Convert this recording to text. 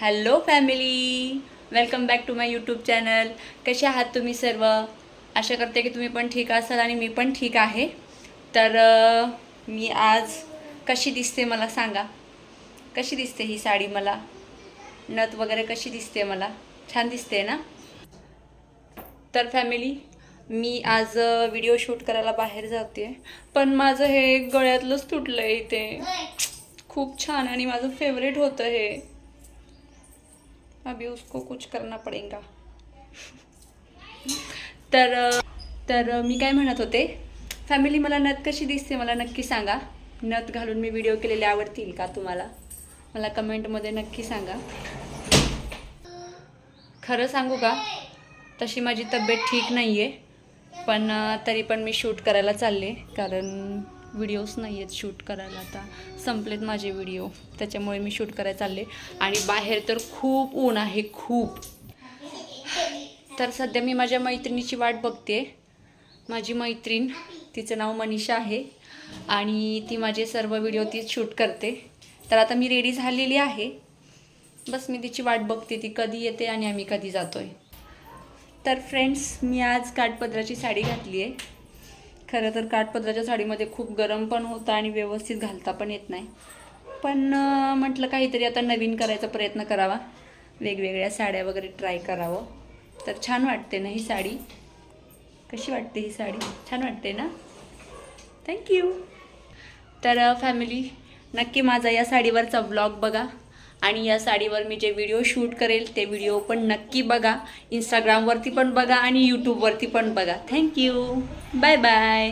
Hello family welcome back to my YouTube channel. कसे आहात तुम्ही सर्व? आशा करते की तुम्ही पण ठीक असाल आणि मी पण ठीक आहे. तर मी आज कशी दिसते मला सांगा. कशी दिसते ही साडी मला? नथ वगैरे कशी दिसते मला? छान दिसते ना? तर फॅमिली मी आज व्हिडिओ शूट करायला बाहेर जाते. पण माझं हे गळ्यातलंच तुटलं आहे इथे. खूप छान आणि माझं फेवरेट होतं हे. अभी उसको कुछ करना पडेगा। तर तर मी काय म्हणत होते फॅमिली मला नथ कशी दिसते मला नक्की सांगा. नथ घालून मी व्हिडिओ केलेले आवडतील का तुम्हाला? मला कमेंटमध्ये नक्की सांगा. खरं सांगू का? तशी माझी तब्येत ठीक नाही आहे पण तरी पण मी शूट करायला चालले कारण व्हिडिओज नाही आहेत शूट करायला. आता संपलेत माझे व्हिडिओ त्याच्यामुळे मी शूट करायला चालले. आणि बाहेर तर खूप ऊन आहे खूप. तर सध्या मी माझ्या मैत्रिणीची वाट बघते. माझी मैत्रीण तिचं नाव मनीषा आहे. आणि ती माझे सर्व व्हिडिओ तीच शूट करते. तर आता मी रेडी झालेली आहे. बस मी तिची वाट बघते ती कधी येते आणि आम्ही कधी जातो आहे तर फ्रेंड्स मी आज काठपदराची साडी घातली आहे खरं तर काठपदराच्या साडीमध्ये खूप गरम पण होतं आणि व्यवस्थित घालता पण येत नाही. पण म्हटलं काहीतरी आता नवीन करायचा प्रयत्न करावा. वेगवेगळ्या साड्या वगैरे ट्राय करावं. तर छान वाटते ना ही साडी? कशी वाटते ही साडी? छान वाटते ना? थँक्यू तर फॅमिली नक्की माझा या साडीवरचा ब्लॉग बघा. आणि या साडीवर मी जे व्हिडिओ शूट करेल ते व्हिडिओ पण नक्की बघा. इंस्टाग्रामवरती पण बघा आणि यूट्यूबवरती पण बघा. Thank you bye bye